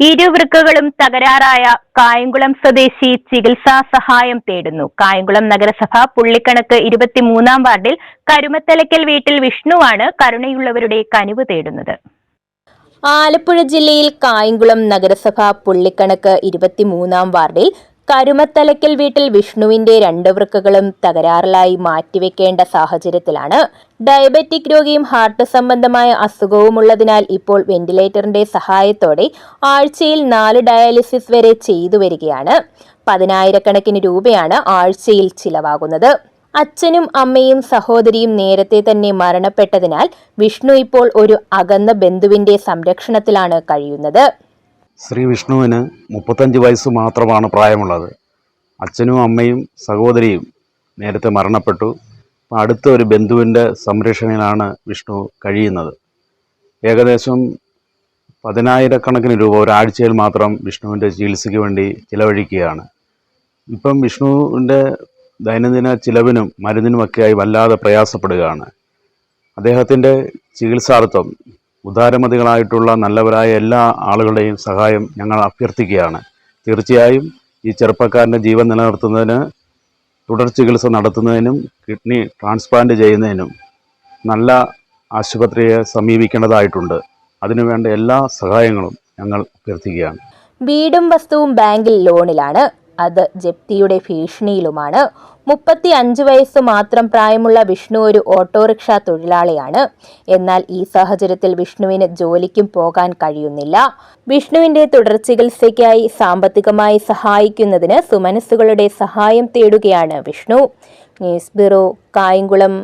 ഇരുവൃക്കകളും തകരാറായ കായംകുളം സ്വദേശി ചികിത്സാ സഹായം തേടുന്നു. കായംകുളം നഗരസഭ പുള്ളിക്കണക്ക് ഇരുപത്തിമൂന്നാം വാർഡിൽ കരുമത്തലയ്ക്കൽ വീട്ടിൽ വിഷ്ണുവാണ് കരുണയുള്ളവരുടെ കനിവ് തേടുന്നത്. ആലപ്പുഴ ജില്ലയിൽ കായംകുളം നഗരസഭ പുള്ളിക്കണക്ക് ഇരുപത്തിമൂന്നാം വാർഡിൽ കരുമത്തലയ്ക്കൽ വീട്ടിൽ വിഷ്ണുവിന്റെ രണ്ട് വൃക്കകളും തകരാറിലായി മാറ്റിവെക്കേണ്ട സാഹചര്യത്തിലാണ്. ഡയബറ്റിക് രോഗിയും ഹാർട്ട് സംബന്ധമായ അസുഖവുമുള്ളതിനാൽ ഇപ്പോൾ വെന്റിലേറ്ററിന്റെ സഹായത്തോടെ ആഴ്ചയിൽ നാല് ഡയാലിസിസ് വരെ ചെയ്തു വരികയാണ്. പതിനായിരക്കണക്കിന് രൂപയാണ് ആഴ്ചയിൽ ചിലവാകുന്നത്. അച്ഛനും അമ്മയും സഹോദരിയും നേരത്തെ തന്നെ മരണപ്പെട്ടതിനാൽ വിഷ്ണു ഇപ്പോൾ ഒരു അകന്ന ബന്ധുവിന്റെ സംരക്ഷണത്തിലാണ് കഴിയുന്നത്. ശ്രീ വിഷ്ണുവിന് മുപ്പത്തഞ്ച് വയസ്സ് മാത്രമാണ് പ്രായമുള്ളത്. അച്ഛനും അമ്മയും സഹോദരിയും നേരത്തെ മരണപ്പെട്ടു. അടുത്ത ഒരു ബന്ധുവിന്റെ സംരക്ഷണയിലാണ് വിഷ്ണു കഴിയുന്നത്. ഏകദേശം പതിനായിരക്കണക്കിന് രൂപ ഒരാഴ്ചയിൽ മാത്രം വിഷ്ണുവിന്റെ ചികിത്സയ്ക്ക് വേണ്ടി ചിലവഴിക്കുകയാണ്. ഇപ്പം വിഷ്ണുവിന്റെ ദൈനംദിന ചിലവിനും മരുന്നിനുമൊക്കെയായി വല്ലാതെ പ്രയാസപ്പെടുകയാണ്. അദ്ദേഹത്തിന്റെ ചികിത്സാർത്ഥം ഉദാരമതികളായിട്ടുള്ള നല്ലവരായ എല്ലാ ആളുകളുടെയും സഹായം ഞങ്ങൾ അഭ്യർത്ഥിക്കുകയാണ്. തീർച്ചയായും ഈ ചെറുപ്പക്കാരന്റെ ജീവൻ നിലനിർത്തുന്നതിന് തുടർ ചികിത്സ നടത്തുന്നതിനും കിഡ്നി ട്രാൻസ്പ്ലാന്റ് ചെയ്യുന്നതിനും നല്ല ആശുപത്രിയെ സമീപിക്കേണ്ടതായിട്ടുണ്ട്. അതിനുവേണ്ട എല്ലാ സഹായങ്ങളും ഞങ്ങൾ അഭ്യർത്ഥിക്കുകയാണ്. വീടും വസ്തുവും ബാങ്കിൽ ലോണിലാണ്. അത് ജപ്തിയുടെ ഭീഷണിയിലുമാണ്. മുപ്പത്തി അഞ്ച് വയസ്സ് മാത്രം പ്രായമുള്ള വിഷ്ണു ഒരു ഓട്ടോറിക്ഷ തൊഴിലാളിയാണ്. എന്നാൽ ഈ സാഹചര്യത്തിൽ വിഷ്ണുവിന് ജോലിക്കും പോകാൻ കഴിയുന്നില്ല. വിഷ്ണുവിന്റെ തുടർ ചികിത്സയ്ക്കായി സാമ്പത്തികമായി സഹായിക്കുന്നതിന് സുമനസ്സുകളുടെ സഹായം തേടുകയാണ് വിഷ്ണു. News bureau Kayamkulam.